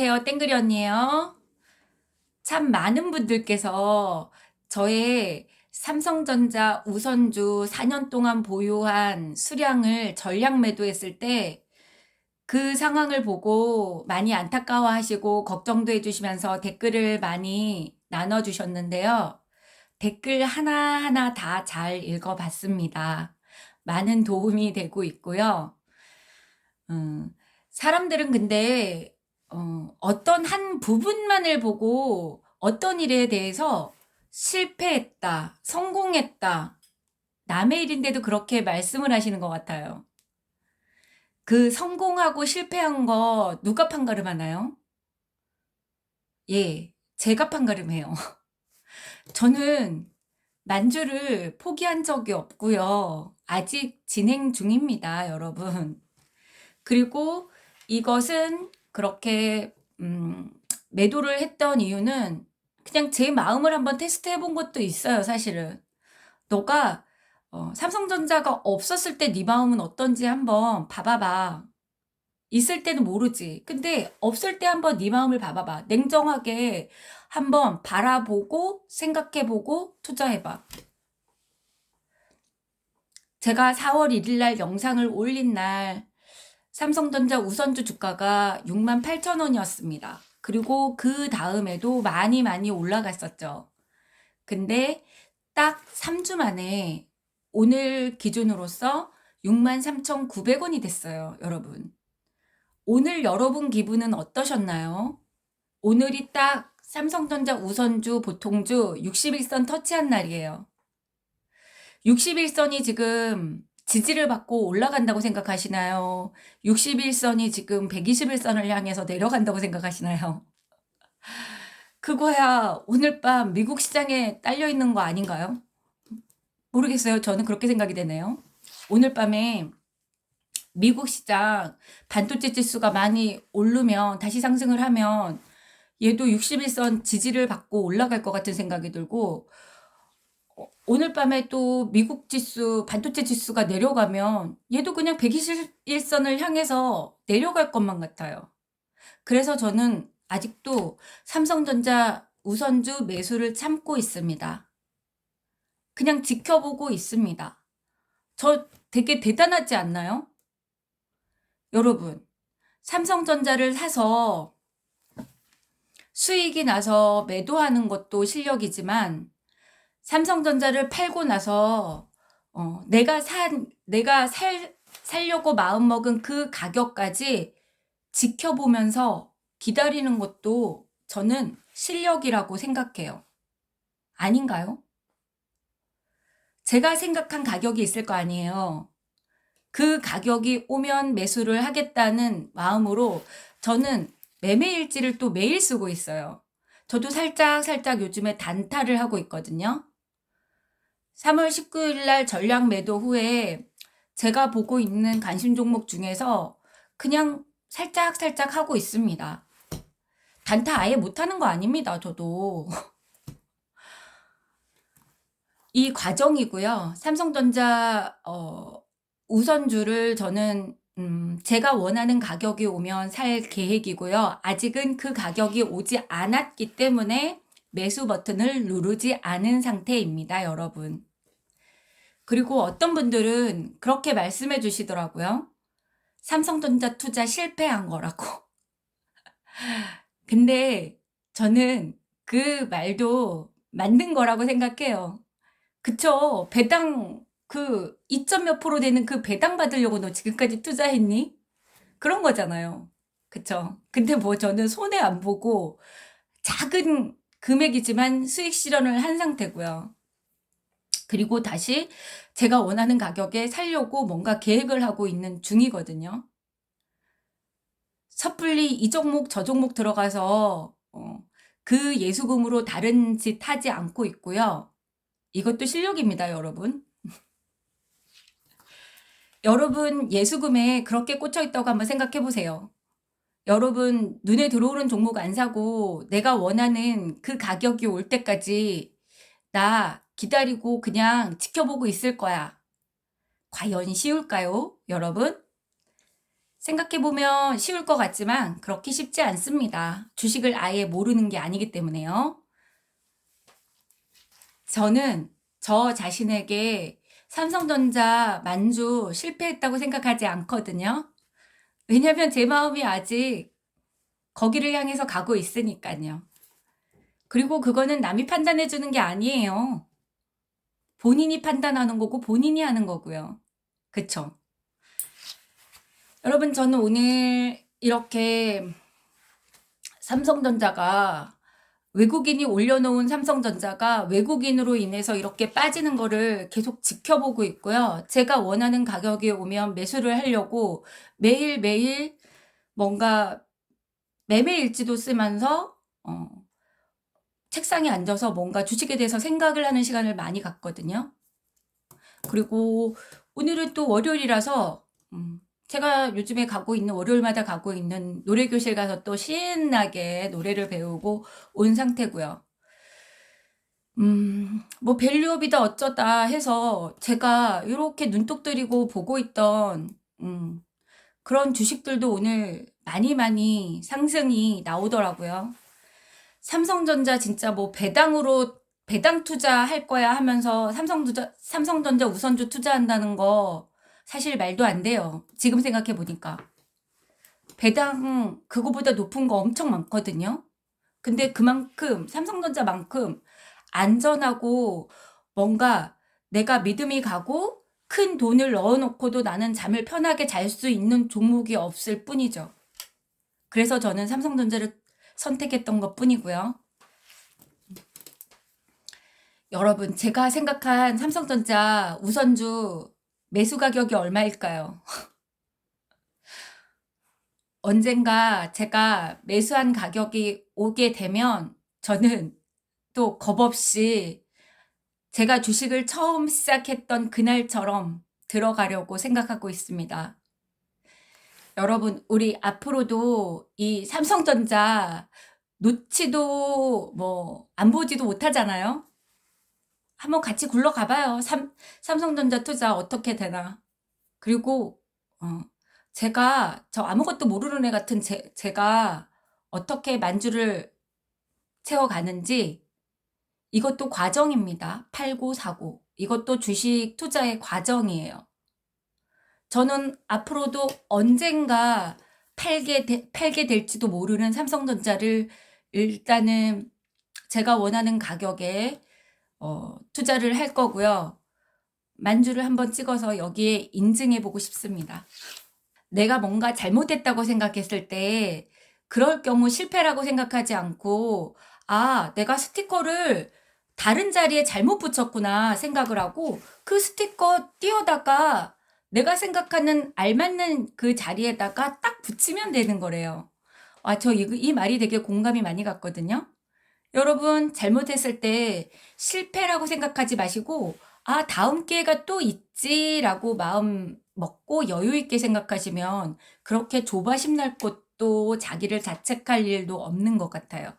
안녕하세요. 땡그리 언니예요. 참 많은 분들께서 저의 삼성전자 우선주 4년 동안 보유한 수량을 전량 매도했을 때 그 상황을 보고 많이 안타까워하시고 걱정도 해주시면서 댓글을 많이 나눠주셨는데요. 댓글 하나하나 다 잘 읽어봤습니다. 많은 도움이 되고 있고요. 음, 사람들은 근데 어, 어떤 한 부분만을 보고 어떤 일에 대해서 실패했다, 성공했다, 남의 일인데도 그렇게 말씀을 하시는 것 같아요. 그 성공하고 실패한 거 누가 판가름 하나요? 예, 제가 판가름해요. 저는 만주를 포기한 적이 없고요. 아직 진행 중입니다, 여러분. 그리고 이것은 그렇게 음, 매도를 했던 이유는 그냥 제 마음을 한번 테스트 해 본 것도 있어요, 사실은. 너가 어, 삼성전자가 없었을 때 네 마음은 어떤지 한번 봐봐봐. 있을 때는 모르지. 근데 없을 때 한번 네 마음을 봐봐봐. 냉정하게 한번 바라보고 생각해보고 투자해봐. 제가 4월 1일 날 영상을 올린 날 삼성전자 우선주 주가가 6만 8천 원이었습니다. 그리고 그 다음에도 많이 많이 올라갔었죠. 근데 딱 3주 만에 오늘 기준으로서 6만 3,900원이 됐어요, 여러분. 오늘 여러분 기분은 어떠셨나요? 오늘이 딱 삼성전자 우선주 보통주 61선 터치한 날이에요. 61선이 지금 지지를 받고 올라간다고 생각하시나요? 61선이 지금 121선을 향해서 내려간다고 생각하시나요? 그거야 오늘 밤 미국 시장에 딸려 있는 거 아닌가요? 모르겠어요. 저는 그렇게 생각이 되네요. 오늘 밤에 미국 시장 반도체 지수가 많이 오르면 다시 상승을 하면 얘도 61선 지지를 받고 올라갈 것 같은 생각이 들고 어, 오늘 밤에 또 미국 지수 반도체 지수가 내려가면 얘도 그냥 121선을 향해서 내려갈 것만 같아요. 그래서 저는 아직도 삼성전자 우선주 매수를 참고 있습니다. 그냥 지켜보고 있습니다. 저 되게 대단하지 않나요? 여러분, 삼성전자를 사서 수익이 나서 매도하는 것도 실력이지만 삼성전자를 팔고 나서 어, 내가 산 내가 살 살려고 마음먹은 그 가격까지 지켜보면서 기다리는 것도 저는 실력이라고 생각해요. 아닌가요? 제가 생각한 가격이 있을 거 아니에요. 그 가격이 오면 매수를 하겠다는 마음으로 저는 매매일지를 또 매일 쓰고 있어요. 저도 살짝 살짝 요즘에 단타를 하고 있거든요. 3월 19일 날 전량 매도 후에 제가 보고 있는 관심 종목 중에서 그냥 살짝 살짝 하고 있습니다. 단타 아예 못하는 거 아닙니다, 저도. 이 과정이고요. 삼성전자 어, 우선주를 저는 음, 제가 원하는 가격이 오면 살 계획이고요. 아직은 그 가격이 오지 않았기 때문에 매수 버튼을 누르지 않은 상태입니다, 여러분. 그리고 어떤 분들은 그렇게 말씀해 주시더라고요. 삼성전자 투자 실패한 거라고. 근데 저는 그 말도 만든 거라고 생각해요. 그쵸. 배당 그 2점 몇 프로 되는 그 배당 받으려고 너 지금까지 투자했니? 그런 거잖아요. 그쵸. 근데 뭐 저는 손해 안 보고 작은 금액이지만 수익 실현을 한 상태고요. 그리고 다시 제가 원하는 가격에 살려고 뭔가 계획을 하고 있는 중이거든요. 섣불리 이 종목 저 종목 들어가서 어, 그 예수금으로 다른 짓 하지 않고 있고요. 이것도 실력입니다, 여러분. 여러분 예수금에 그렇게 꽂혀 있다고 한번 생각해 보세요. 여러분 눈에 들어오는 종목 안 사고 내가 원하는 그 가격이 올 때까지 나 기다리고 그냥 지켜보고 있을 거야. 과연 쉬울까요, 여러분? 생각해보면 쉬울 것 같지만 그렇게 쉽지 않습니다. 주식을 아예 모르는 게 아니기 때문에요. 저는 저 자신에게 삼성전자 만주 실패했다고 생각하지 않거든요. 왜냐면 제 마음이 아직 거기를 향해서 가고 있으니까요. 그리고 그거는 남이 판단해 주는 게 아니에요. 본인이 판단하는 거고 본인이 하는 거고요. 그쵸? 여러분, 저는 오늘 이렇게 삼성전자가 외국인이 올려놓은 삼성전자가 외국인으로 인해서 이렇게 빠지는 거를 계속 지켜보고 있고요. 제가 원하는 가격이 오면 매수를 하려고 매일매일 뭔가 매매 일지도 쓰면서 어, 책상에 앉아서 뭔가 주식에 대해서 생각을 하는 시간을 많이 갖거든요. 그리고 오늘은 또 월요일이라서 음, 제가 요즘에 가고 있는 월요일마다 가고 있는 노래 교실 가서 또 신나게 노래를 배우고 온 상태고요. 음, 뭐 밸류업이다 어쩌다 해서 제가 이렇게 눈독 들이고 보고 있던 음, 그런 주식들도 오늘 많이 많이 상승이 나오더라고요. 삼성전자 진짜 뭐 배당으로 배당 투자할 거야 하면서 삼성전자 삼성전자 우선주 투자한다는 거 사실 말도 안 돼요. 지금 생각해 보니까. 배당 그거보다 높은 거 엄청 많거든요. 근데 그만큼 삼성전자만큼 안전하고 뭔가 내가 믿음이 가고 큰 돈을 넣어놓고도 나는 잠을 편하게 잘 수 있는 종목이 없을 뿐이죠. 그래서 저는 삼성전자를 선택했던 것 뿐이고요. 여러분, 제가 생각한 삼성전자 우선주 매수 가격이 얼마일까요? 언젠가 제가 매수한 가격이 오게 되면 저는 또 겁없이 제가 주식을 처음 시작했던 그날처럼 들어가려고 생각하고 있습니다. 여러분, 우리 앞으로도 이 삼성전자 놓지도 뭐 안 보지도 못하잖아요. 한번 같이 굴러가 봐요. 삼, 삼성전자 투자 어떻게 되나. 그리고 어, 제가 저 아무것도 모르는 애 같은 제, 제가 어떻게 만주를 채워가는지 이것도 과정입니다. 팔고 사고. 이것도 주식 투자의 과정이에요. 저는 앞으로도 언젠가 팔게, 되, 팔게 될지도 모르는 삼성전자를 일단은 제가 원하는 가격에 어, 투자를 할 거고요. 만주를 한번 찍어서 여기에 인증해 보고 싶습니다. 내가 뭔가 잘못했다고 생각했을 때 그럴 경우 실패라고 생각하지 않고 아, 내가 스티커를 다른 자리에 잘못 붙였구나 생각을 하고 그 스티커 띄어다가 내가 생각하는 알맞는 그 자리에다가 딱 붙이면 되는 거래요. 아, 저 이, 이 말이 되게 공감이 많이 갔거든요. 여러분, 잘못했을 때 실패라고 생각하지 마시고, 아, 다음 기회가 또 있지라고 마음 먹고 여유 있게 생각하시면 그렇게 조바심 날 것도 자기를 자책할 일도 없는 것 같아요.